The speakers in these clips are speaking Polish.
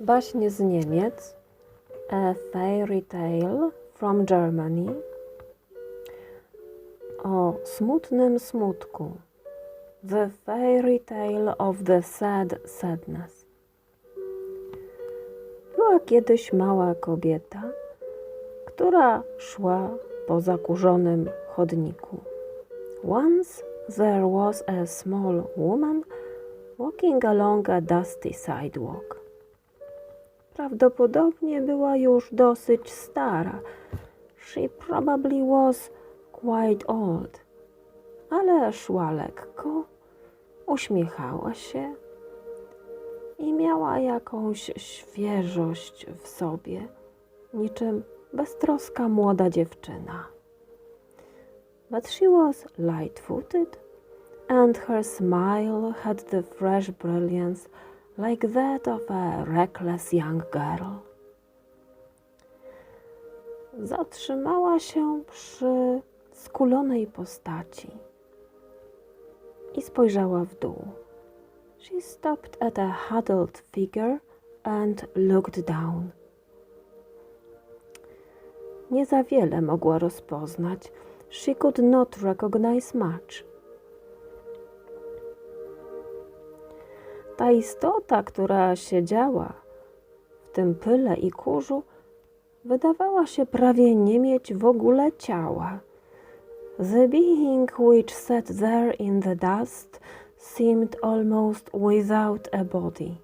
Baśnie z Niemiec. A Fairy Tale from Germany. O smutnym smutku. The Fairy Tale of the Sad Sadness. Była kiedyś mała kobieta, która szła po zakurzonym chodniku. Once there was a small woman walking along a dusty sidewalk. Prawdopodobnie była już dosyć stara. She probably was quite old. Ale szła lekko, uśmiechała się i miała jakąś świeżość w sobie, niczym beztroska młoda dziewczyna. But she was light-footed and her smile had the fresh brilliance like that of a reckless young girl. Zatrzymała się przy skulonej postaci i spojrzała w dół. She stopped at a huddled figure and looked down. Nie za wiele mogła rozpoznać. She could not recognize much. Ta istota, która siedziała w tym pyle i kurzu, wydawała się prawie nie mieć w ogóle ciała. The being which sat there in the dust seemed almost without a body.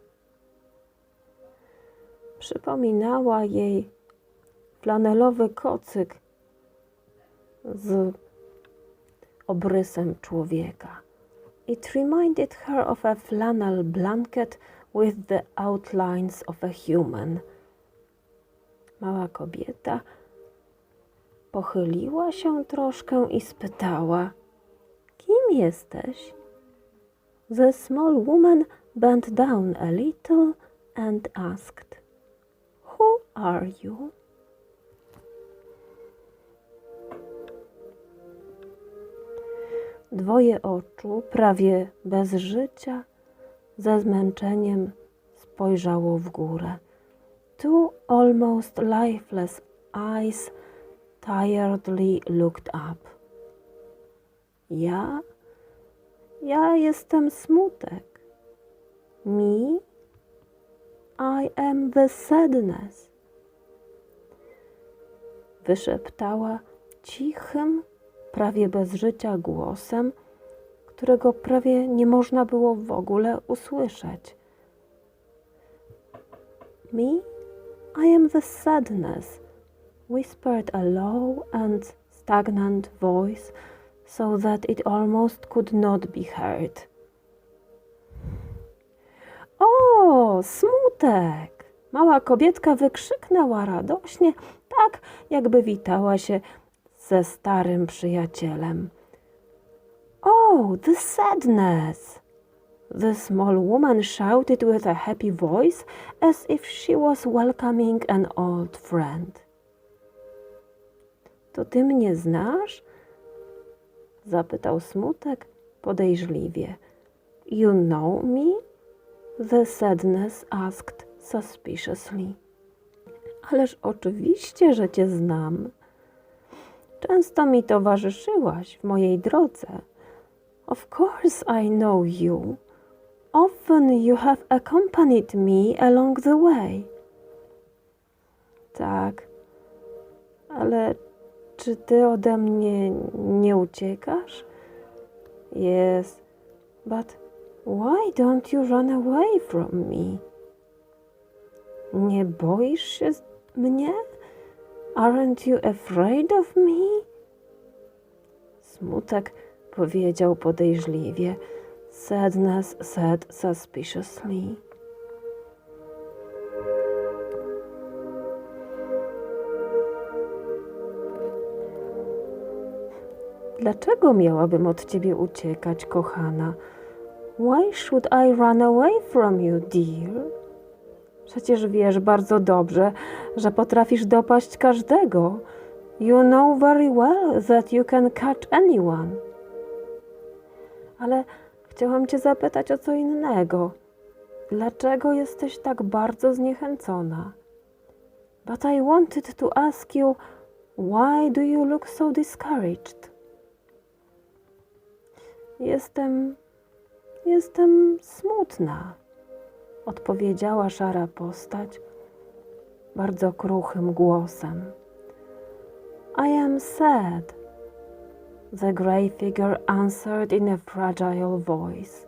Przypominała jej flanelowy kocyk z obrysem człowieka. It reminded her of a flannel blanket with the outlines of a human. Mała kobieta pochyliła się troszkę i spytała: Kim jesteś? The small woman bent down a little and asked: Who are you? Dwoje oczu, prawie bez życia, ze zmęczeniem spojrzało w górę. Two almost lifeless eyes tiredly looked up. Ja? Ja jestem smutek. Me? I am the sadness. Wyszeptała cichym, prawie bez życia głosem, którego prawie nie można było w ogóle usłyszeć. Me? I am the sadness, whispered a low and stagnant voice so that it almost could not be heard. O, smutek! Mała kobietka wykrzyknęła radośnie, tak jakby witała się ze starym przyjacielem. Oh, the sadness! The small woman shouted with a happy voice as if she was welcoming an old friend. To ty mnie znasz? zapytał smutek podejrzliwie. You know me? The sadness asked suspiciously. Ależ oczywiście, że cię znam. Często mi towarzyszyłaś w mojej drodze. Of course I know you. Often you have accompanied me along the way. Tak, ale czy ty ode mnie nie uciekasz? Yes, but why don't you run away from me? Nie boisz się mnie? Aren't you afraid of me? Smutek powiedział podejrzliwie. Sadness said suspiciously. Dlaczego miałabym od ciebie uciekać, kochana? Why should I run away from you, dear? Przecież wiesz bardzo dobrze, że potrafisz dopaść każdego. You know very well that you can catch anyone. Ale chciałam cię zapytać o co innego. dlaczego jesteś tak bardzo zniechęcona? But I wanted to ask you, why do you look so discouraged? Jestem, jestem smutna, odpowiedziała szara postać bardzo kruchym głosem. I am sad, the grey figure answered in a fragile voice.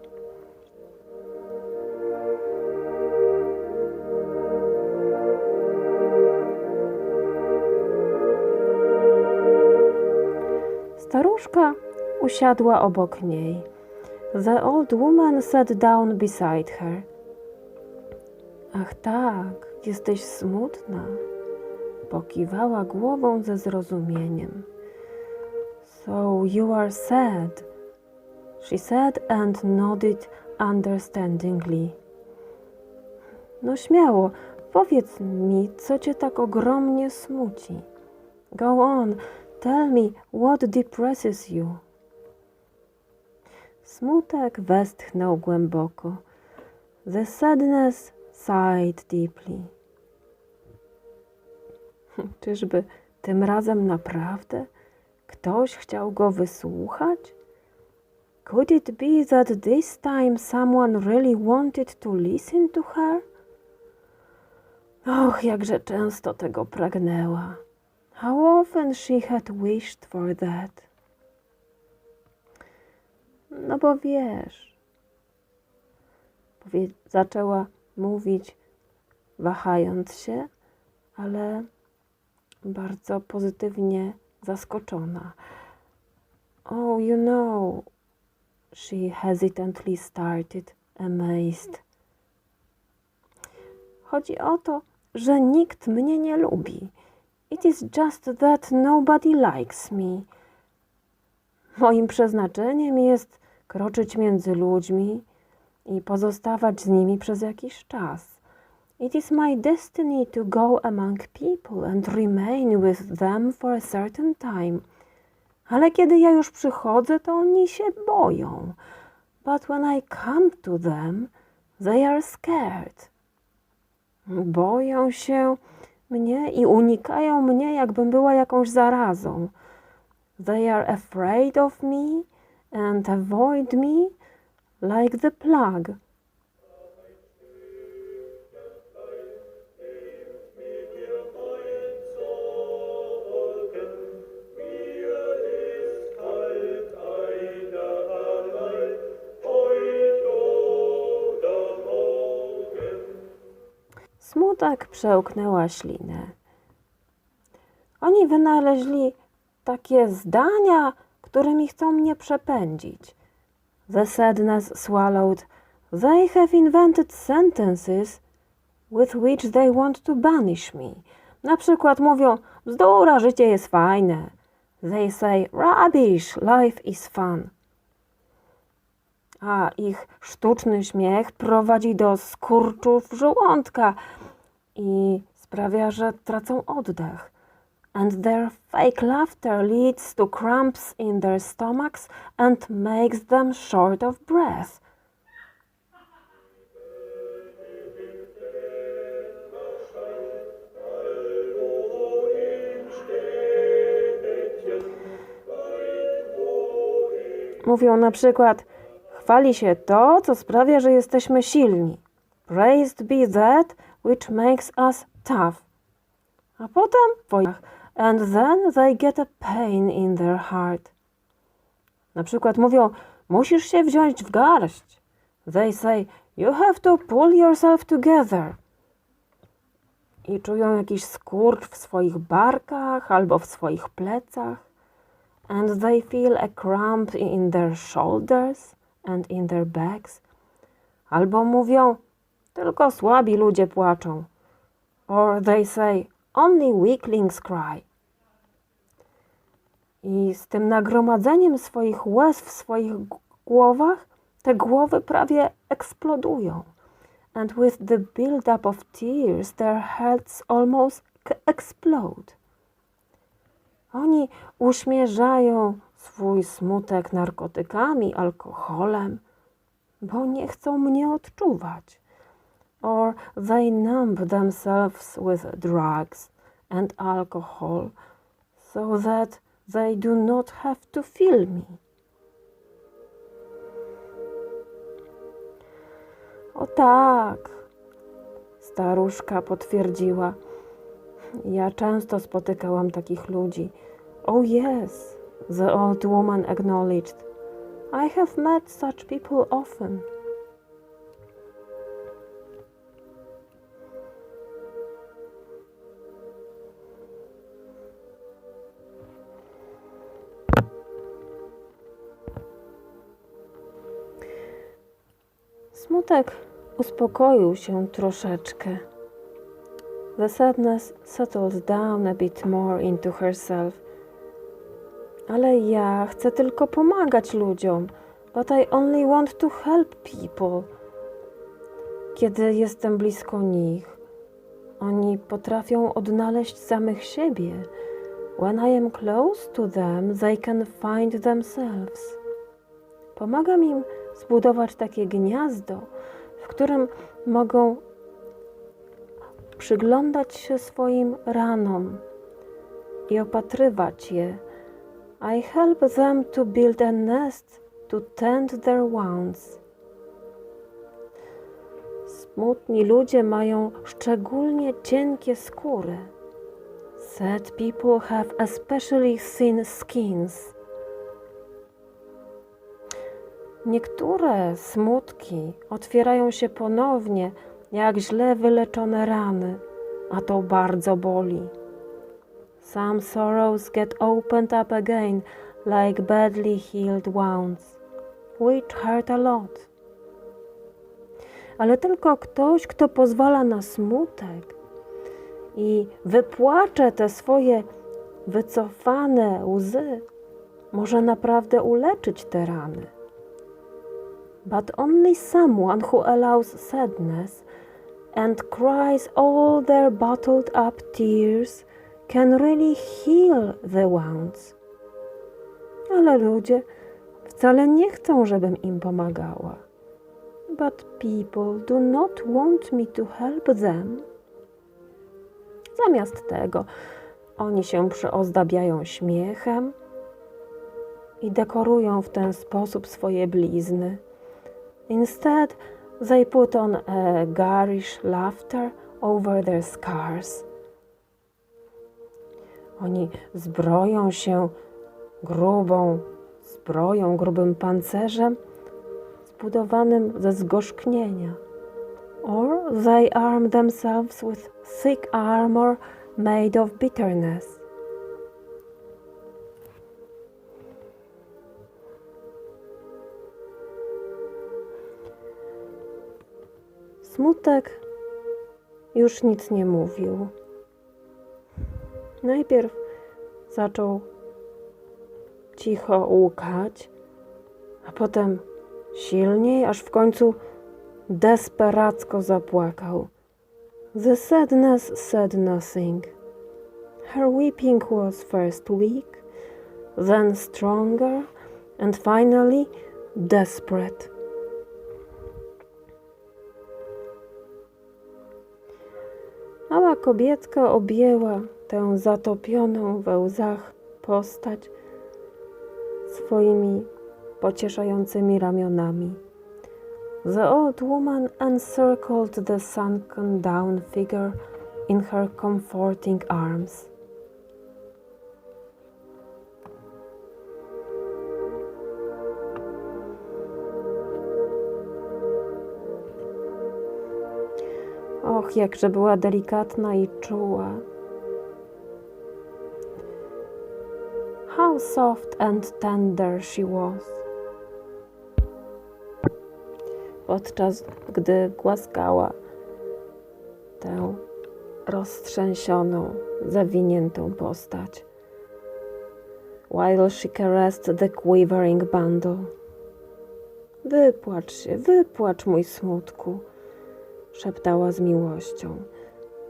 Staruszka usiadła obok niej. The old woman sat down beside her. Ach tak, jesteś smutna. Pokiwała głową ze zrozumieniem. So you are sad, she said and nodded understandingly. No śmiało, powiedz mi, co cię tak ogromnie smuci. Go on, tell me what depresses you. Smutek westchnął głęboko. The sadness sighed deeply. Czyżby tym razem naprawdę ktoś chciał go wysłuchać? Could it be that this time someone really wanted to listen to her? Och, jakże często tego pragnęła. How often she had wished for that. No bo wiesz, powie- zaczęła mówić, wahając się, ale bardzo pozytywnie zaskoczona. Oh, you know, she hesitantly started, amazed. Chodzi o to, że nikt mnie nie lubi. It is just that nobody likes me. Moim przeznaczeniem jest kroczyć między ludźmi i pozostawać z nimi przez jakiś czas. It is my destiny to go among people and remain with them for a certain time. Ale kiedy ja już przychodzę, to oni się boją. But when I come to them, they are scared. Boją się mnie i unikają mnie, jakbym była jakąś zarazą. They are afraid of me and avoid me like the plague. Smutek przełknęła ślinę. Oni wynaleźli takie zdania, którymi chcą mnie przepędzić. The sadness swallowed. They have invented sentences with which they want to banish me. Na przykład mówią, bzdura, życie jest fajne. They say, rubbish, life is fun. A ich sztuczny śmiech prowadzi do skurczów żołądka i sprawia, że tracą oddech. And their fake laughter leads to cramps in their stomachs and makes them short of breath. Mówią na przykład, chwali się to, co sprawia, że jesteśmy silni. Praised be that which makes us tough. A potem w wojnach. And then they get a pain in their heart. Na przykład mówią, musisz się wziąć w garść. They say, you have to pull yourself together. I czują jakiś skurcz w swoich barkach albo w swoich plecach. And they feel a cramp in their shoulders and in their backs. Albo mówią, tylko słabi ludzie płaczą. Or they say, only weaklings cry. I z tym nagromadzeniem swoich łez w swoich głowach, te głowy prawie eksplodują. And with the build-up of tears, their heads almost explode. Oni uśmierzają swój smutek narkotykami, alkoholem, bo nie chcą mnie odczuwać. or they numb themselves with drugs and alcohol so that they do not have to feel me. O tak, staruszka potwierdziła. Ja często spotykałam takich ludzi. Oh yes, the old woman acknowledged. I have met such people often. Smutek uspokoił się troszeczkę. The sadness settled down a bit more into herself. Ale ja chcę tylko pomagać ludziom. But I only want to help people. Kiedy jestem blisko nich, oni potrafią odnaleźć samych siebie. When I am close to them, they can find themselves. Pomagam im zbudować takie gniazdo, w którym mogą przyglądać się swoim ranom i opatrywać je. I help them to build a nest to tend their wounds. Smutni ludzie mają szczególnie cienkie skóry. Sad people have especially thin skins. Niektóre smutki otwierają się ponownie, jak źle wyleczone rany, a to bardzo boli. Some sorrows get opened up again like badly healed wounds, which hurt a lot. Ale tylko ktoś, kto pozwala na smutek i wypłacze te swoje wycofane łzy, może naprawdę uleczyć te rany. But only someone who allows sadness and cries all their bottled up tears can really heal the wounds. Ale ludzie wcale nie chcą, żebym im pomagała. But people do not want me to help them. Zamiast tego, oni się przyozdabiają śmiechem i dekorują w ten sposób swoje blizny. Instead, they put on a garish laughter over their scars. Oni zbroją się grubą zbroją, grubym pancerzem zbudowanym ze zgorzknienia. Or they arm themselves with thick armor made of bitterness. Smutek już nic nie mówił. Najpierw zaczął cicho łukać, a potem silniej, aż w końcu desperacko zapłakał. The sadness said nothing. Her weeping was first weak, then stronger, and finally desperate. Kobietka objęła tę zatopioną we łzach postać swoimi pocieszającymi ramionami. The old woman encircled the sunken down figure in her comforting arms. Och, jakże była delikatna i czuła. How soft and tender she was. Podczas gdy głaskała tę roztrzęsioną, zawiniętą postać. While she caressed the quivering bundle. Wypłacz się, wypłacz mój smutku, szeptała z miłością.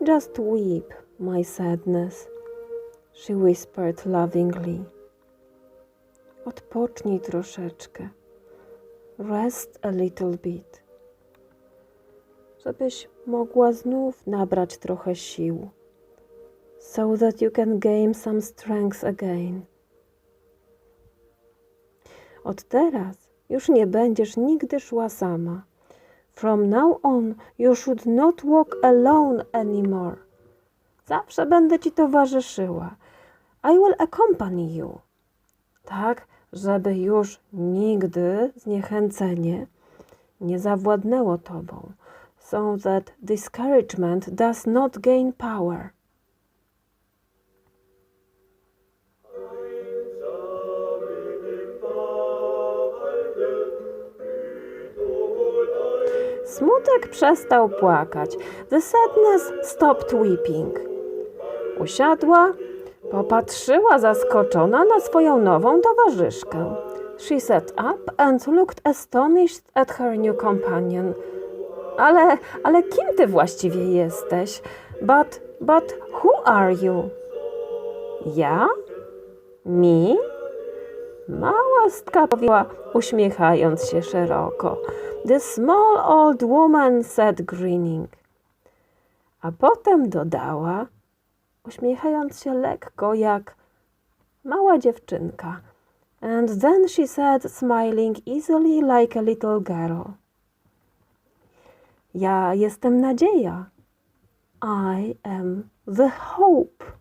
Just weep, my sadness, she whispered lovingly. Odpocznij troszeczkę. Rest a little bit. żebyś mogła znów nabrać trochę sił. So that you can gain some strength again. Od teraz już nie będziesz nigdy szła sama. From now on you should not walk alone anymore. Zawsze będę ci towarzyszyła. I will accompany you. Tak, żeby już nigdy zniechęcenie nie zawładnęło tobą, so that discouragement does not gain power. Smutek przestał płakać. The sadness stopped weeping. Usiadła, popatrzyła zaskoczona na swoją nową towarzyszkę. She sat up and looked astonished at her new companion. Ale, ale kim ty właściwie jesteś? But, but who are you? Ja? Mi? Mała stka powiedziała, uśmiechając się szeroko. The small old woman said grinning. A potem dodała, uśmiechając się lekko jak mała dziewczynka. And then she said, smiling easily like a little girl. Ja jestem nadzieja. I am the hope.